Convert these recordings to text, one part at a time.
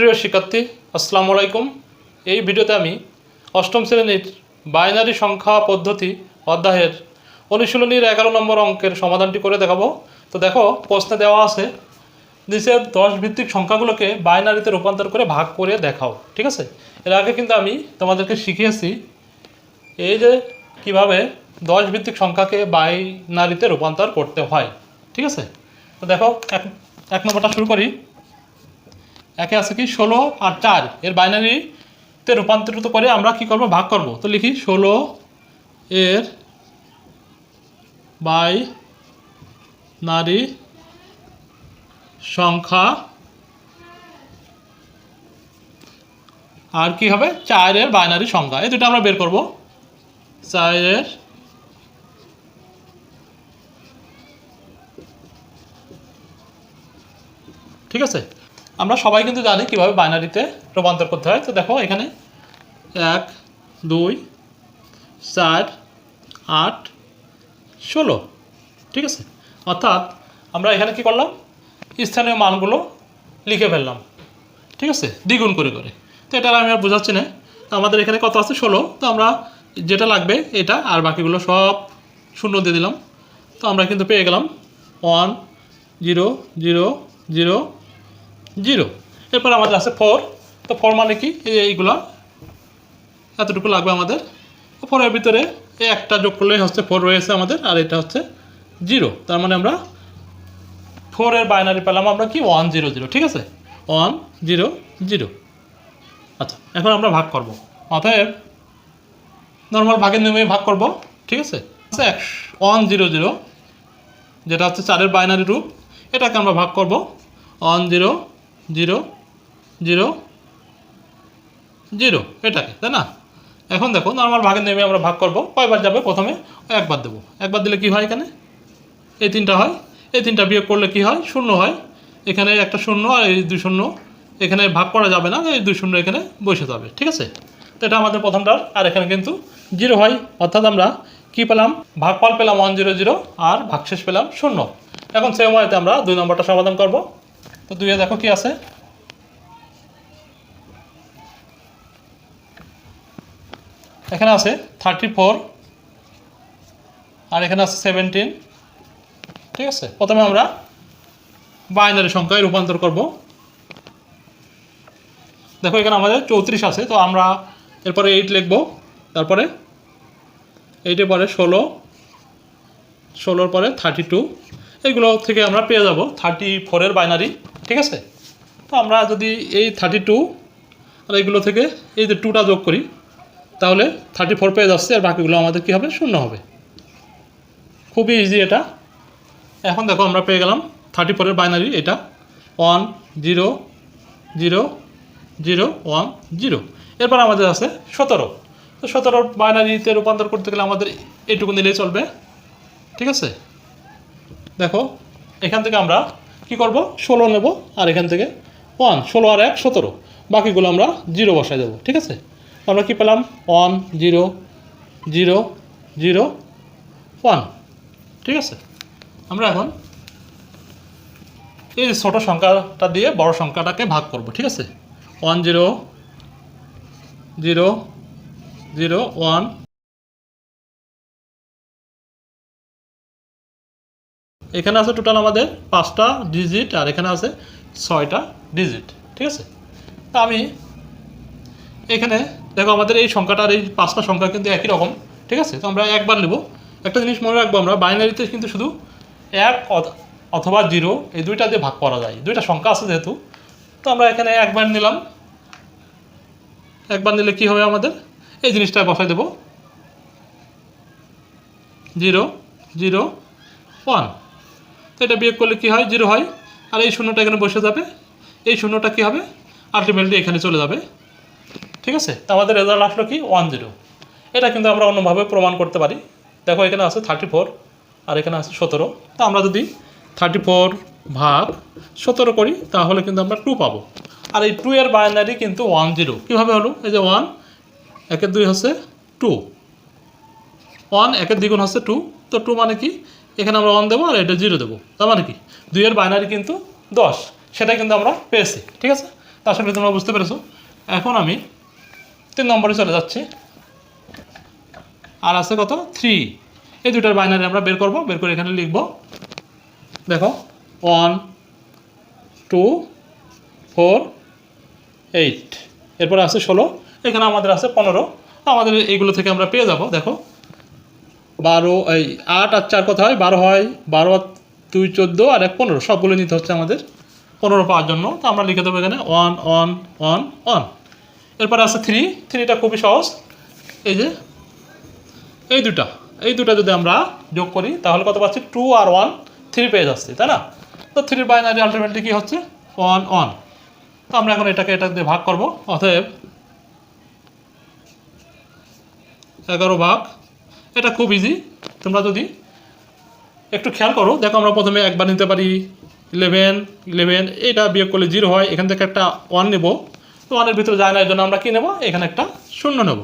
প্রিয় শিক্ষার্থী, আসসালামু আলাইকুম। এই ভিডিওতে আমি অষ্টম শ্রেণির বাইনারি সংখ্যা পদ্ধতি অধ্যায়ের অনুশীলনীর এগারো নম্বর অঙ্কের সমাধানটি করে দেখাবো। তো দেখো, প্রশ্নে দেওয়া আছে, নিচের দশ ভিত্তিক সংখ্যাগুলোকে বাইনারিতে রূপান্তর করে ভাগ করে দেখাও, ঠিক আছে? এর আগে কিন্তু আমি তোমাদেরকে শিখিয়েছি এই যে কীভাবে দশ ভিত্তিক সংখ্যাকে বাইনারিতে রূপান্তর করতে হয়, ঠিক আছে? তো দেখো, এক এক নম্বরটা শুরু করি। একে আছে কি? ষোলো আর চার। এর বাইনারিতে রূপান্তরিত করে আমরা কি করব? ভাগ করব। তো লিখি ষোলো এর বাই নারী সংখ্যা আর কি হবে? চারের বাইনারি সংখ্যা। এই দুটো আমরা বের করব। চারের ঠিক আছে? আমরা সবাই কিন্তু জানি কীভাবে বাইনারিতে রূপান্তর করতে হয়। তো দেখো এখানে এক, দুই, চার, আট, ষোলো। ঠিক আছে? অর্থাৎ আমরা এখানে কি করলাম? স্থানীয় মানগুলো লিখে ফেললাম। ঠিক আছে? দ্বিগুণ করে করে। তো এটা আমি আর বোঝাচ্ছি না। তো আমাদের এখানে কত আছে? ষোলো। তো আমরা যেটা লাগবে এটা আর বাকিগুলো সব শূন্য দিয়ে দিলাম। তো আমরা কিন্তু পেয়ে গেলাম। One, zero zero zero zero. এরপর আমাদের আছে ফোর তো ফোর মানে কি? এইগুলো। এতটুকু লাগবে আমাদের। ফোরের ভিতরে এই একটা যোগ করলেই হচ্ছে ফোর রয়েছে আমাদের, আর এটা হচ্ছে জিরো। তার মানে আমরা ফোরের বাইনারি পেলাম আমরা কি? ওয়ান জিরো জিরো ঠিক আছে? ওয়ান জিরো জিরো আচ্ছা এখন আমরা ভাগ করব। অতএব নর্মাল ভাগের নিয়মে ভাগ করব, ঠিক আছে? ওয়ান জিরো জিরো যেটা হচ্ছে চারের বাইনারি রূপ, এটাকে আমরা ভাগ করব। One zero zero zero zero. এটাকে, তাই না? এখন দেখো নর্মাল ভাগের নেমে আমরা ভাগ করব। কয়বার যাবে? প্রথমে একবার দেবো। একবার দিলে কি হয় এখানে? এই তিনটা হয়। এই তিনটা বিয়োগ করলে কি হয়? শূন্য হয়। এখানে একটা শূন্য আর এই দুই শূন্য। এখানে ভাগ করা যাবে না, এই দুই শূন্য এখানে বসে যাবে, ঠিক আছে? তো এটা আমাদের প্রথমটার। আর এখানে কিন্তু জিরো হয়। অর্থাৎ আমরা কি পেলাম? ভাগফল পেলাম ওয়ান জিরো জিরো আর ভাগশেষ পেলাম শূন্য। এখন সেম ওয়াইতে আমরা দুই নম্বরটা সমাধান করব। তো দুইয়ে দেখো কি আছে? এখানে আছে থার্টি ফোর আর এখানে আছে সেভেন্টিন ঠিক আছে? প্রথমে আমরা বাইনারি সংখ্যায় রূপান্তর করব। দেখো এখানে আমাদের চৌত্রিশ আছে, তো আমরা এরপরে এইট লিখব। তারপরে এইটের পরে ষোলো, ষোলোর পরে থার্টি টু এইগুলো থেকে আমরা পেয়ে যাব। থার্টি ফোরের বাইনারি ঠিক আছে? তো আমরা যদি এই থার্টি টু আর এইগুলো থেকে এই যে টুটা যোগ করি, তাহলে থার্টি ফোর পেয়ে যাচ্ছে আর বাকিগুলো আমাদের কী হবে? শূন্য হবে। খুবই ইজি এটা। এখন দেখো আমরা পেয়ে গেলাম থার্টি ফোরের বাইনারি এটা one zero zero zero one zero এরপর আমাদের আছে সতেরো। তো সতেরোর বাইনারিতে রূপান্তর করতে গেলে আমাদের এইটুকু নিলেই চলবে। ঠিক আছে? দেখো, এখান থেকে আমরা কি করব? ষোলো নেব, আর এখান থেকে ওয়ান ষোলো আর এক, সতেরো। বাকিগুলো আমরা জিরো বসাই দেবো, ঠিক আছে? আমরা কি পেলাম? One zero zero zero one ঠিক আছে? আমরা এখন এই যে ছোটো সংখ্যাটা দিয়ে বড় সংখ্যাটাকে ভাগ করব, ঠিক আছে? One zero zero zero one এখানে আছে টোটাল আমাদের পাঁচটা ডিজিট আর এখানে আছে ছয়টা ডিজিট ঠিক আছে? তা আমি এখানে, দেখো আমাদের এই সংখ্যাটার এই পাঁচটা সংখ্যা কিন্তু একই রকম, ঠিক আছে? তো আমরা একবার নেব। একটা জিনিস মনে রাখব আমরা বাইনারিতে কিন্তু শুধু এক অথ- অথবা জিরো এই দুইটা দিয়ে ভাগ করা যায়। দুইটা সংখ্যা আছে যেহেতু, তো আমরা এখানে একবার নিলাম। একবার নিলে কি হবে আমাদের? এই জিনিসটা বসাই দেব। জিরো জিরো ওয়ান তো এটা বিয়োগ করলে কি হয়? জিরো হয়। আর এই শূন্যটা এখানে বসে যাবে। এই শূন্যটা কি হবে? আলটিমেটলি এখানে চলে যাবে। ঠিক আছে? তো আমাদের রেজাল্ট আসলো কি? ওয়ান জিরো এটা কিন্তু আমরা অন্যভাবে প্রমাণ করতে পারি। দেখো, এখানে আছে থার্টি ফোর আর এখানে আছে সতেরো। তো আমরা যদি থার্টি ফোর ভাগ সতেরো করি, তাহলে কিন্তু আমরা টু পাবো। আর এই টু এর বাইনারি কিন্তু ওয়ান জিরো কীভাবে হলো? এই যে ওয়ান একের দুই হচ্ছে টু ওয়ান একের দ্বিগুণ হচ্ছে টু তো টু মানে কি? এখানে আমরা ওয়ান দেবো আর এটা জিরো দেবো। তার মানে কি? দুইয়ের বাইনারি কিন্তু দশ। সেটা কিন্তু আমরা পেয়েছি, ঠিক আছে? তা আশা করি তোমরা বুঝতে পেরেছ। এখন আমি তিন নম্বরে চলে যাচ্ছি। আর আছে কত? থ্রি এই দুটার বাইনারি আমরা বের করব, বের করে এখানে লিখব। দেখো ওয়ান টু ফোর এইট এরপর আছে ষোলো, এখানে আমাদের আছে পনেরো। আমাদের এইগুলো থেকে আমরা পেয়ে যাব, দেখো। বারো, এই আট আর চার কথা হয় বারো হয়, বারো আর দুই, চোদ্দ আর এক, পনেরো। সবগুলো নিতে হচ্ছে আমাদের। পনেরো পাওয়ার জন্য। তো আমরা লিখে দেবো এখানে ওয়ান ওয়ান ওয়ান ওয়ান এরপরে আছে থ্রি থ্রিটা খুবই সহজ। এই যে, এই দুটা এই দুটা যদি আমরা যোগ করি, তাহলে কত পাচ্ছি? টু আর ওয়ান থ্রি পেয়ে যাচ্ছি, তাই না? তো থ্রির বাইনারি আলটিমেটলি কী হচ্ছে? ওয়ান ওয়ান তো আমরা এখন এটাকে এটা দিয়ে ভাগ করব। অতএব, এগারো ভাগ এটা খুব ইজি তোমরা যদি একটু খেয়াল করো, দেখো আমরা প্রথমে একবার নিতে পারি ইলেভেন ইলেভেন এটা বিয়োগ করলে জিরো হয়, এখান থেকে একটা ওয়ান নেব। তো ওয়ানের ভিতরে যায় না এর জন্য আমরা কী নেব? এখানে একটা শূন্য নেব।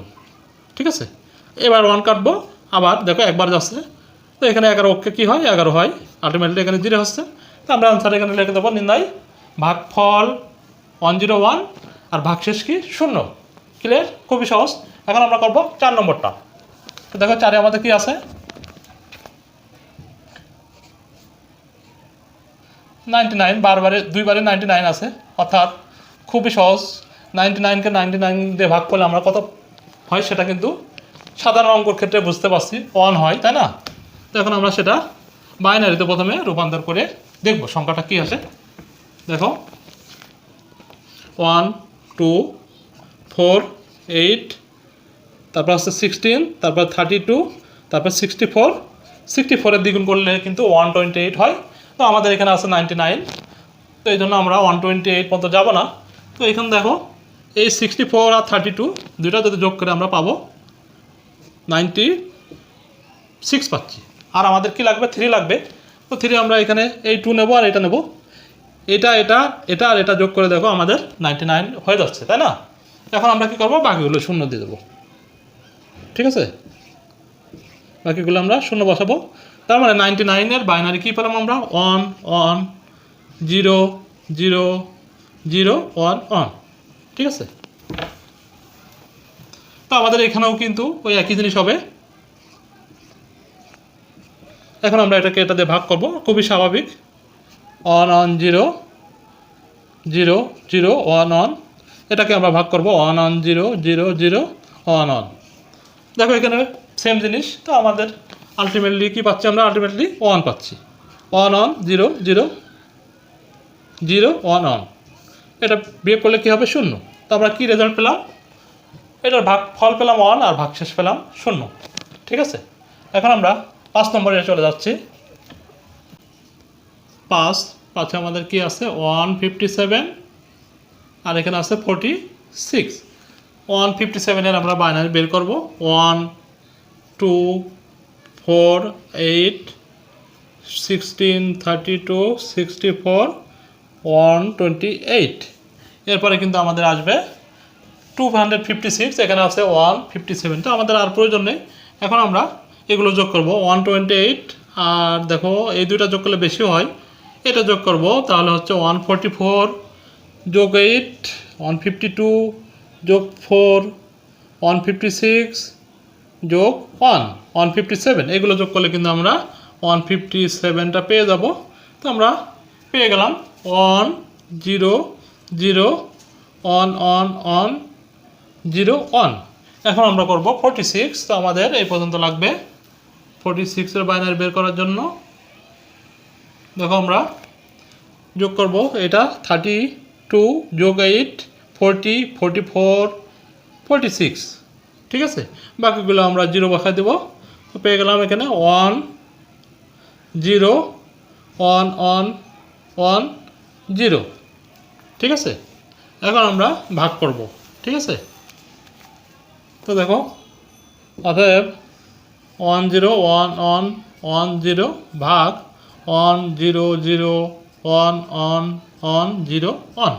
ঠিক আছে? এবার ওয়ান কাটবো। আবার দেখো একবার যাচ্ছে। তো এখানে এগারো ওকে কী হয়? এগারো হয়। আলটিমেটলি এখানে জিরো হচ্ছে। তো আমরা আনসার এখানে লিখে দেবো নির্ণয়। ভাগফল ওয়ান জিরো ওয়ান আর ভাগশেষ কি? শূন্য। ক্লিয়ার খুবই সহজ। এখন আমরা করব চার নম্বরটা। তো দেখো চারে আমাদের কি আছে? নাইনটি নাইন বারবারে, দুইবারে নাইনটি নাইন আছে। অর্থাৎ খুবই সহজ। নাইনটি নাইনকে নাইনটি নাইন দিয়ে ভাগ করলে আমরা কত হয় সেটা কিন্তু সাধারণ অঙ্কর ক্ষেত্রে বুঝতে পারছি। ওয়ান হয়, তাই না? তো এখন আমরা সেটা বাইনারিতে প্রথমে রূপান্তর করে দেখব সংখ্যাটা কী আছে। দেখো। ওয়ান টু ফোর এইট তারপর হচ্ছে সিক্সটিন তারপর থার্টি টু তারপর সিক্সটি ফোর সিক্সটি ফোরের দ্বিগুণ করলে কিন্তু ওয়ান টোয়েন্টি এইট হয়। তো আমাদের এখানে আছে নাইনটি নাইন তো এই জন্য আমরা ওয়ান টোয়েন্টি এইট পর্যন্ত যাব না। তো এখানে দেখো, এই সিক্সটি ফোর আর থার্টি টু দুইটা যদি যোগ করে আমরা পাবো নাইনটি সিক্স পাচ্ছি। আর আমাদের কি লাগবে? থ্রি লাগবে। তো থ্রি আমরা এখানে এই টু নেব আর এটা নেব। এটা এটা এটা আর এটা যোগ করে দেখো, আমাদের নাইনটি নাইন হয়ে যাচ্ছে, তাই না? এখন আমরা কি করব? বাকিগুলো শূন্য দিয়ে দেবো। ঠিক আছে? বাকিগুলো আমরা শূন্য বসাবো। তার মানে নাইনটি নাইনের বাইনারি কী পেলাম আমরা? One one zero zero zero one one ঠিক আছে? তো আমাদের এখানেও কিন্তু ওই একই জিনিস হবে। এখন আমরা এটাকে এটা দিয়ে ভাগ করব। খুবই স্বাভাবিক। One one zero zero zero one one এটাকে আমরা ভাগ করব। One one zero zero zero one one দেখো এখানে সেম জিনিস, তো আমাদের আলটিমেটলি কী পাচ্ছি আমরা? আলটিমেটলি ওয়ান পাচ্ছি। One one zero zero zero one one এটা বিয়োগ করলে কী হবে? শূন্য। তো আমরা কী রেজাল্ট পেলাম? এটার ভাগ, ফল পেলাম ওয়ান আর ভাগ শেষ পেলাম শূন্য। ঠিক আছে? এখন আমরা পাঁচ নম্বরে চলে যাচ্ছি। পাঁচ, পাঁচে আমাদের কি আছে? ওয়ান ফিফটি সেভেন আর এখানে আছে ফোরটি সিক্স ওয়ান ফিফটি সেভেনের আমরা বাইনারি বের করব। One two four eight sixteen thirty two sixty four one twenty eight এরপরে কিন্তু আমাদের আসবে টু হান্ড্রেড ফিফটি সিক্স এখানে আছে ওয়ান ফিফটি সেভেন তো আমাদের আর প্রয়োজন নেই। এখন আমরা এগুলো যোগ করব ওয়ান টোয়েন্টি এইট আর দেখো, এই দুইটা যোগ করলে বেশি হয়। এটা যোগ করব, তাহলে হচ্ছে ওয়ান ফোরটি ফোর যোগ এইট ওয়ান ফিফটি টু যোগ ফোর, ওয়ান ফিফটি সিক্স, যোগ ওয়ান ওয়ান ফিফটি সেভেন। এগুলো যোগ করলে কিন্তু আমরা ওয়ান ফিফটি সেভেনটা পেয়ে যাব। তো আমরা পেয়ে গেলাম one zero zero, one one one, zero, one. এখন আমরা করব ফোরটি সিক্স। তো আমাদের এই পর্যন্ত লাগবে ফোরটি সিক্সের বাইনারি বের করার জন্য। দেখো আমরা যোগ করব, এটা থার্টি টু যোগ eight forty forty four forty six ঠিক আছে? বাকিগুলো আমরা জিরো বসাই দেবো। পেয়ে গেলাম এখানে one zero one one one zero ঠিক আছে? এখন আমরা ভাগ করব। ঠিক আছে? তো দেখো, অতএব one zero one one one zero ভাগ one zero zero one one one zero one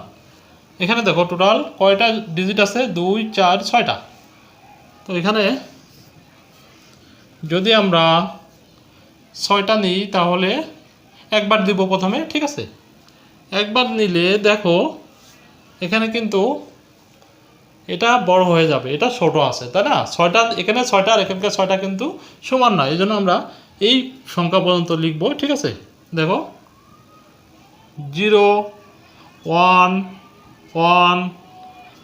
এখানে দেখো টোটাল কয়টা ডিজিট আছে? দুই, চার, ছয়টা। তো এখানে যদি আমরা ছয়টা নিই, তাহলে একবার দিব প্রথমে, ঠিক আছে? একবার নিলে দেখো, এখানে কিন্তু এটা বড় হয়ে যাবে, এটা ছোট আছে, তাই না? ছয়টা, এখানে ছয়টা আর এখানকার ছয়টা কিন্তু সমান নয়, এই জন্য আমরা এই সংখ্যা পর্যন্ত লিখব, ঠিক আছে? দেখো zero one one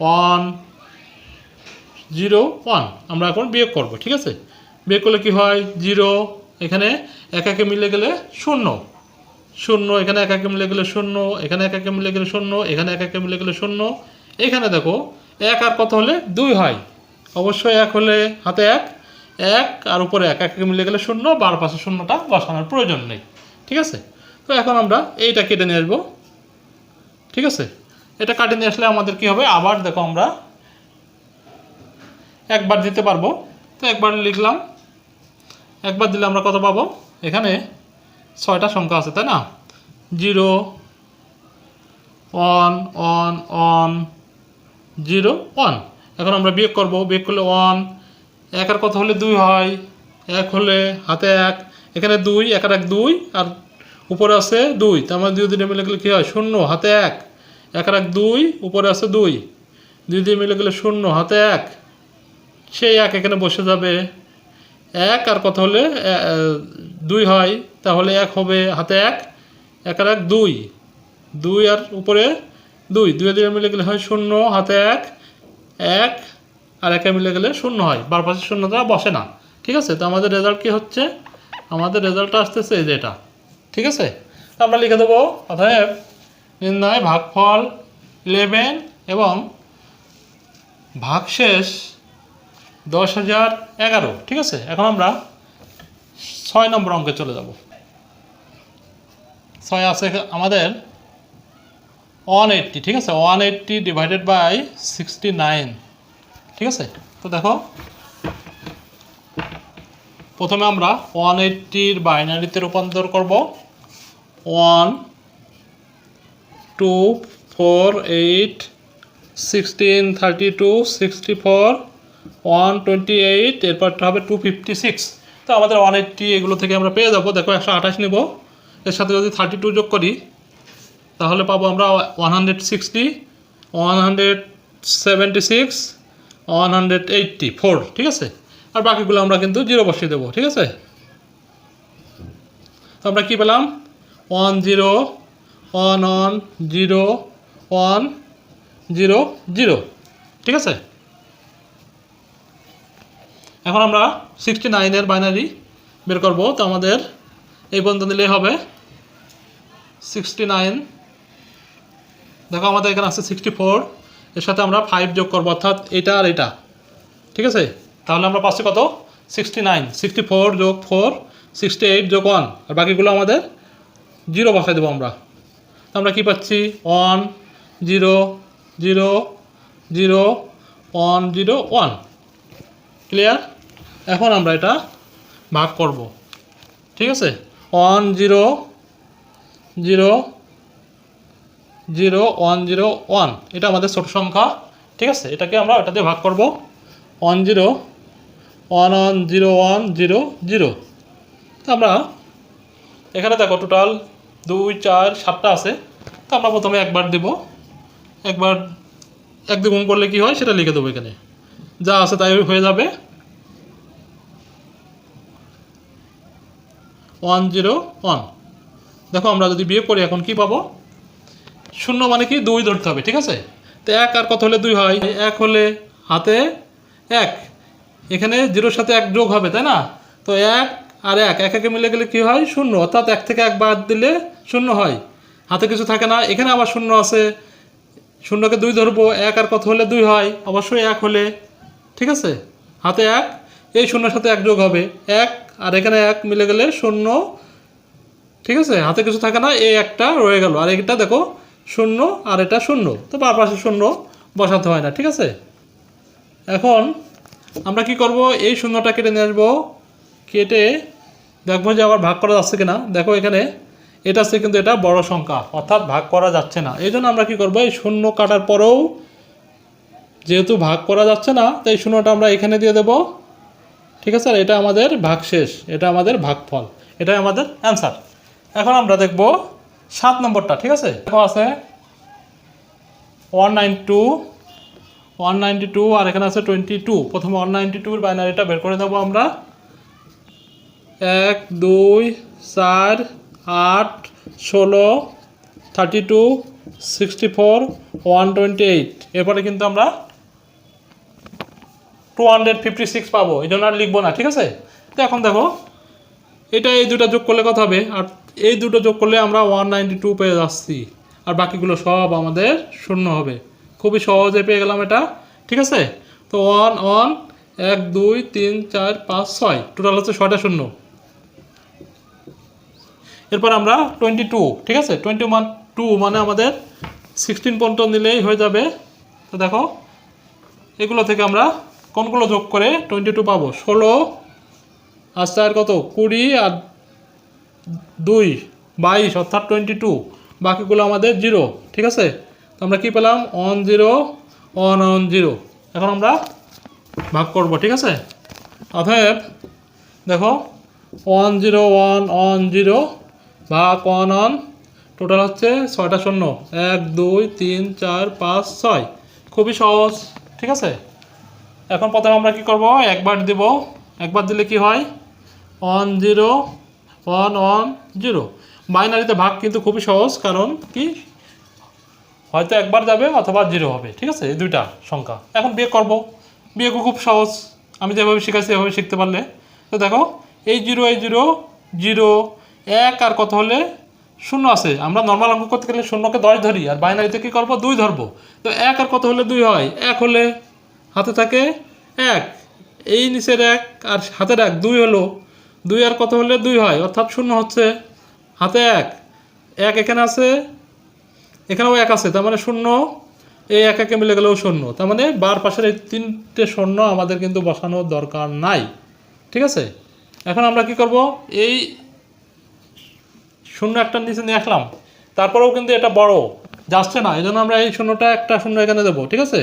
one, zero, one. আমরা এখন বিয়োগ করব, ঠিক আছে? বিয়োগ করলে কি হয়? জিরো। এখানে এক একে মিলে গেলে শূন্য। শূন্য, এখানে এক একে মিলে গেলে শূন্য, এখানে এক একে মিলে গেলে শূন্য, এখানে এক একে মিলে গেলে শূন্য। এখানে দেখো, এক আর কত হলে দুই হয়। অবশ্যই এক হলে হাতে এক এক আর উপরে এক, একে মিলে গেলে শূন্য বার পাশে শূন্যটা বসানোর প্রয়োজন নেই। ঠিক আছে? তো এখন আমরা এইটা কেটে নিয়ে আসব। ঠিক আছে? এটা কাটিয়ে নিয়ে আসলে আমাদের কি হবে? আবার দেখো আমরা একবার দিতে পারব। তো একবার লিখলাম। একবার দিলে আমরা কত পাবো? এখানে ছয়টা সংখ্যা আছে, তাই না? Zero, one one one, zero, one. এখন আমরা বিয়োগ করব। বিয়োগ করলে ওয়ান, এক আর কত হলে দুই হয়? এক হলে হাতে এক। এখানে দুই, এক আর এক দুই, আর উপরে আছে দুই। তার মানে দুই দিনে মিলে গেলে কী হয়? শূন্য, হাতে এক। এক এক দুই, উপরে আছে দুই। দুই দিয়ে মিলে গেলে শূন্য, হাতে এক। সেই এক এখানে বসে যাবে। এক আর কত হলে? দুই হয়, তাহলে এক হবে হাতে এক এক এক দুই। দুই আর উপরে দুই। দুই দিয়ে মিলে গেলে হয় শূন্য, হাতে এক। এক আর একে মিলে গেলে শূন্য হয়। বার পাশে শূন্যটা বসে না। ঠিক আছে? তো আমাদের রেজাল্ট কি হচ্ছে? আমাদের রেজাল্টটা আসতেছে এই যে এটা। ঠিক আছে? আমরা লিখে দেবো অতএব নির্ণয় ভাগফল ইলেভেন এবং ভাগশেষ দশ হাজার এগারো, ঠিক আছে? এখন আমরা ছয় নম্বর অঙ্কে চলে যাব। ছয় আছে আমাদের ওয়ান এইট্টি ঠিক আছে? One eighty divided by sixty nine ঠিক আছে? তো দেখো, প্রথমে আমরা ওয়ান এইট্টির বাইনারিতে রূপান্তর করব। One two four eight sixteen thirty two sixty four one twenty eight এরপরটা হবে টু ফিফটি সিক্স তো আমাদের ওয়ান এইটটি এগুলো থেকে আমরা পেয়ে যাব। দেখো একশো আঠাশ নেব। এর সাথে যদি থার্টি টু যোগ করি, তাহলে পাবো আমরা one hundred sixty one hundred seventy six one hundred eighty four ঠিক আছে? আর বাকিগুলো আমরা কিন্তু জিরো বসিয়ে দেবো, ঠিক আছে? আমরা কী পেলাম? One zero one one zero one zero zero. ঠিক আছে? এখন আমরা সিক্সটি নাইনের বাইনারি বের করব। তো আমাদের এই পর্যন্ত নিলেই হবে। সিক্সটি নাইন দেখো আমাদের এখানে আছে সিক্সটি ফোর এর সাথে আমরা ফাইভ যোগ করব, অর্থাৎ এটা আর এটা। ঠিক আছে? তাহলে আমরা পাচ্ছি কত? সিক্সটি নাইন সিক্সটি ফোর যোগ ফোর সিক্সটি এইট যোগ ওয়ান আর বাকিগুলো আমাদের জিরো বসাই দেবো আমরা। তো আমরা কী পাচ্ছি? One zero zero zero one zero one clear এখন আমরা এটা ভাগ করব। ঠিক আছে? One zero zero zero one zero one এটা আমাদের ছোট সংখ্যা। ঠিক আছে? এটাকে আমরা এটা দিয়ে ভাগ করব। One zero one one zero one zero zero আমরা এখানে দেখো টোটাল দুই, চার, সাতটা আছে। তো আমরা প্রথমে একবার দেব। একবার এক দ্বিগুণ করলে কি হয়, সেটা লিখে দেবো এখানে। যা আছে তাই হয়ে যাবে। One, zero, one. দেখো আমরা যদি বিয়ে করি, এখন কি পাবো? শূন্য মানে কি? দুই ধরতে হবে, ঠিক আছে? তো এক আর কত হলে দুই হয়? এক হলে হাতে এক। এখানে জিরোর সাথে এক যোগ হবে, তাই না? তো এক আর এক এক, একে মিলে গেলে কি হয়? শূন্য। অর্থাৎ এক থেকে এক বাদ দিলে শূন্য হয়। হাতে কিছু থাকে না, এখানে আবার শূন্য আছে। শূন্যকে দুই ধরবো, এক আর কত হলে দুই হয়? অবশ্যই এক হলে, ঠিক আছে? হাতে এক, এই শূন্যের সাথে এক যোগ হবে। এক আর এখানে এক মিলে গেলে শূন্য, ঠিক আছে? হাতে কিছু থাকে না, এই একটা রয়ে গেল। আর এটা দেখো, শূন্য আর এটা শূন্য। তো বার পাশে শূন্য বসাতে হয় না, ঠিক আছে? এখন আমরা কি করব? এই শূন্যটা কেটে নিয়ে আসব। কেটে দেখব যে আবার ভাগ করা যাচ্ছে কিনা। দেখো এখানে এটা আছে কিন্তু এটা বড় সংখ্যা, অর্থাৎ ভাগ করা যাচ্ছে না। এই জন্য আমরা কি করব, এই শূন্য কাটার পরেও যেহেতু ভাগ করা যাচ্ছে না, তাই শূন্যটা আমরা এখানে দিয়ে দেব। ঠিক আছে, আর এটা আমাদের ভাগ শেষ এটা আমাদের ভাগফল, এটাই আমাদের অ্যান্সার। এখন আমরা দেখব সাত নম্বরটা, ঠিক আছে? দেখো আছে one nine two one two আর এখানে আছে টোয়েন্টি টু প্রথমে ওয়ান নাইনটি টুর বাইনারিটা বের করে দেবো আমরা। এক, দুই, চার, আট, ষোলো thirty two sixty four one twenty eight এরপরে কিন্তু আমরা টু হান্ড্রেড ফিফটি সিক্স পাবো। এই জন্য আর লিখব না, ঠিক আছে? তো এখন দেখো, এটা এই দুটো যোগ করলে কত হবে? আর এই দুটো যোগ করলে আমরা ওয়ান নাইনটি টু পেয়ে যাচ্ছি। আর বাকিগুলো সব আমাদের শূন্য হবে। খুবই সহজে পেয়ে গেলাম এটা, ঠিক আছে? তো ওয়ান ওয়ান এক, দুই, তিন, চার, পাঁচ, ছয়। টোটাল হচ্ছে ছয়টা শূন্য। এরপর আমরা টোয়েন্টি টু ঠিক আছে? টোয়েন্টি ওয়ান টু মানে আমাদের সিক্সটিন পর্যন্ত নিলেই হয়ে যাবে। তো দেখো, এগুলো থেকে আমরা কোনগুলো যোগ করে টোয়েন্টি টু পাবো? ষোলো, আর চার কত? কুড়ি আর দুই, বাইশ, অর্থাৎ টোয়েন্টি টু বাকিগুলো আমাদের জিরো ঠিক আছে? তো আমরা কী পেলাম? One zero one one zero এখন আমরা ভাগ করব, ঠিক আছে? অতএব, দেখো one zero one one zero one one total হচ্ছে ছয়টা শূন্য। এক, দুই, তিন, চার, পাঁচ, ছয়। খুবই সহজ, ঠিক আছে? এখন প্রথমে আমরা কি করব? একবার দিব। একবার দিলে কি হয়? One zero, one one, zero. বাইনারিতে ভাগ কিন্তু খুবই সহজ, কারণ কি? হয়তো একবার যাবে অথবা জিরো হবে, ঠিক আছে? এই দুইটা সংখ্যা। এখন বিয়ে করব। বিয়ে খুব সহজ। আমি যেভাবে শিখাইছি, এভাবে শিখতে পারলে। তো দেখো, এই জিরো এই জিরো জিরো এক আর কত হলে? শূন্য আছে। আমরা নর্মাল অঙ্ক করতে গেলে শূন্যকে দশ ধরি, আর বাইনারিতে কী করব? দুই ধরবো। তো এক আর কত হলে দুই হয়? এক হলে হাতে থাকে এক। এই নিচের এক আর হাতের এক দুই হলো। দুই আর কত হলে দুই হয়? অর্থাৎ শূন্য হচ্ছে হাতে এক। এক এখানে আছে, এখানেও এক আছে। তার মানে শূন্য, এই এক একে মিলে গেলেও শূন্য। তার মানে বার পাশের এই তিনটে শূন্য আমাদের কিন্তু বসানোর দরকার নাই। ঠিক আছে? এখন আমরা কি করব? এই শূন্য একটা নিচে নিয়ে আসলাম। তারপরেও কিন্তু এটা বড়। যাচ্ছে না এই জন্য আমরা এই শূন্যটা একটা শূন্য এখানে দেবো, ঠিক আছে?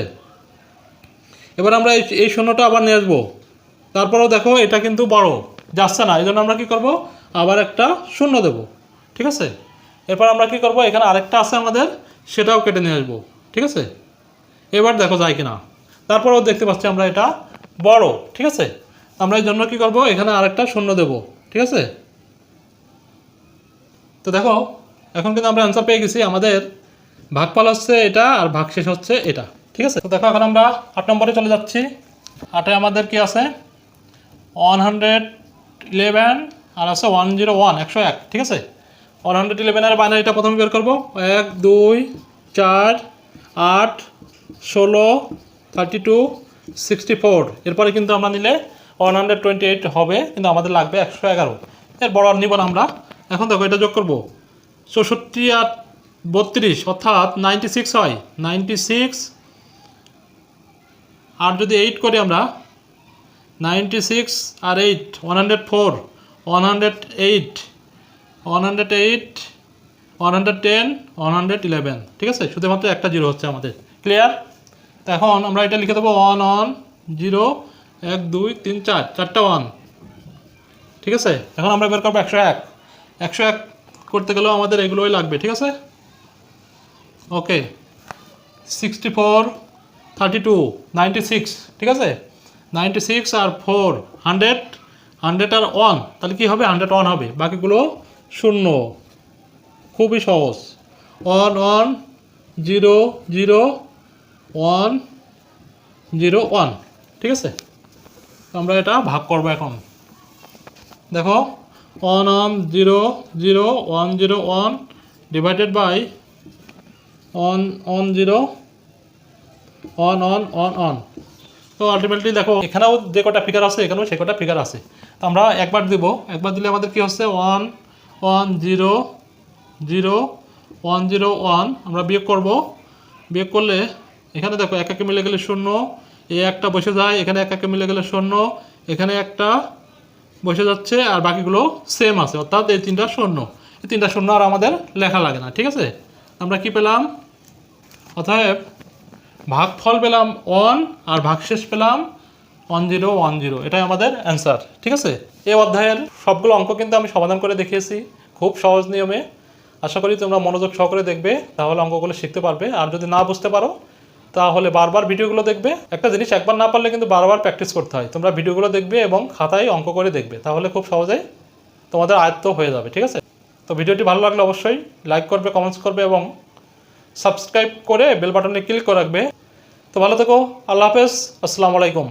এবার আমরা এই এই শূন্যটা আবার নিয়ে আসব। তারপরেও দেখো, এটা কিন্তু বড়, যাচ্ছে না এই জন্য আমরা কী করব? আবার একটা শূন্য দেব, ঠিক আছে? এরপর আমরা কি করব? এখানে আরেকটা আছে আমাদের, সেটাও কেটে নিয়ে আসব, ঠিক আছে? এবার দেখো যায় কিনা। তারপরেও দেখতে পাচ্ছি আমরা এটা বড়, ঠিক আছে? আমরা এই জন্য কি করব? এখানে আরেকটা শূন্য দেব, ঠিক আছে? তো দেখো, এখন কিন্তু আমরা অ্যান্সার পেয়ে গেছি আমাদের ভাগফল হচ্ছে এটা আর ভাগশেষ হচ্ছে এটা, ঠিক আছে? তো দেখো, এখন আমরা আট নম্বরে চলে যাচ্ছি। আটে আমাদের কি আছে? ওয়ান হান্ড্রেড ইলেভেন আর আছে ওয়ান জিরো ওয়ান একশো এক, ঠিক আছে? ওয়ান হান্ড্রেড ইলেভেনের বাইনারিটা প্রথমে বের করব। এক, দুই, চার, আট, ষোলো থার্টি টু সিক্সটি ফোর এরপরে কিন্তু আমরা নিলে ওয়ান হান্ড্রেড টোয়েন্টি এইট হবে, কিন্তু আমাদের লাগবে একশো এগারো। এর বড় নিব আমরা। এখন দেখো, এটা যোগ করব। চৌষট্টি আর বত্রিশ, অর্থাৎ নাইনটি সিক্স হয়। নাইনটি সিক্স আর যদি এইট করি আমরা নাইনটি সিক্স আর eight one hundred four one hundred eight one hundred eight one hundred ten one hundred eleven ঠিক আছে? শুধুমাত্র একটা জিরো হচ্ছে আমাদের। ক্লিয়ার তো এখন আমরা এটা লিখে দেবো ওয়ান ওয়ান জিরো এক, দুই, তিন, চার, চারটা ওয়ান ঠিক আছে? এখন আমরা বের করব একশো এক। একশো এক করতে গেলেও আমাদের এগুলোই লাগবে, ঠিক আছে? Okay sixty four thirty two ninety six ঠিক আছে? নাইনটি সিক্স আর ফোর হান্ড্রেড হান্ড্রেড আর ওয়ান তাহলে কী হবে? হান্ড্রেড ওয়ান হবে, বাকিগুলো শূন্য। খুবই সহজ। One one zero zero one zero one ঠিক আছে? আমরা এটা ভাগ করব এখন। দেখো one one zero zero one zero one divided by one one zero, one one one one. তো আলটিমেটলি দেখো, এখানেও যে কটা ফিগার আছে, এখানেও সে কটা ফিগার আছে। তো আমরা একবার দিব, একবার দিলে আমাদের কি হচ্ছে? One one zero zero, one zero, one. আমরা বিয়োগ করব। বিয়োগ করলে, এখানে দেখো, এক একে মিলে গেলে শূন্য এই একটা বসে যায়, এখানে এক একে মিলে গেলে শূন্য, এখানে একটা বসে যাচ্ছে আর বাকিগুলো সেম আছে, অর্থাৎ এই তিনটা শূন্য। এই তিনটা শূন্য আর আমাদের লেখা লাগে না, ঠিক আছে? আমরা কি পেলাম? অতএব ভাগফল পেলাম ওয়ান আর ভাগশেষ পেলাম ওয়ান জিরো ওয়ান জিরো এটাই আমাদের অ্যান্সার ঠিক আছে? এই অধ্যায়ের সবগুলো অঙ্ক কিন্তু আমি সমাধান করে দেখিয়েছি, খুব সহজ নিয়মে। আশা করি তোমরা মনোযোগ সহকারে দেখবে, তাহলে অঙ্কগুলো শিখতে পারবে। আর যদি না বুঝতে পারো তাহলে বারবার ভিডিওগুলো দেখবে। একটা জিনিস একবার না পারলে কিন্তু বারবার প্র্যাকটিস করতে হয়। তোমরা ভিডিওগুলো দেখবে এবং খাতায় অঙ্ক করে দেখবে। তাহলে খুব সহজেই তোমাদের আয়ত্ত হয়ে যাবে, ঠিক আছে? তো ভিডিওটি ভালো লাগলে অবশ্যই লাইক করবে কমেন্টস করবে এবং সাবস্ক্রাইব করে বেল বাটনে ক্লিক করে রাখবে। তো ভালো থেকো, আল্লাহ হাফেজ, আসসালামু আলাইকুম।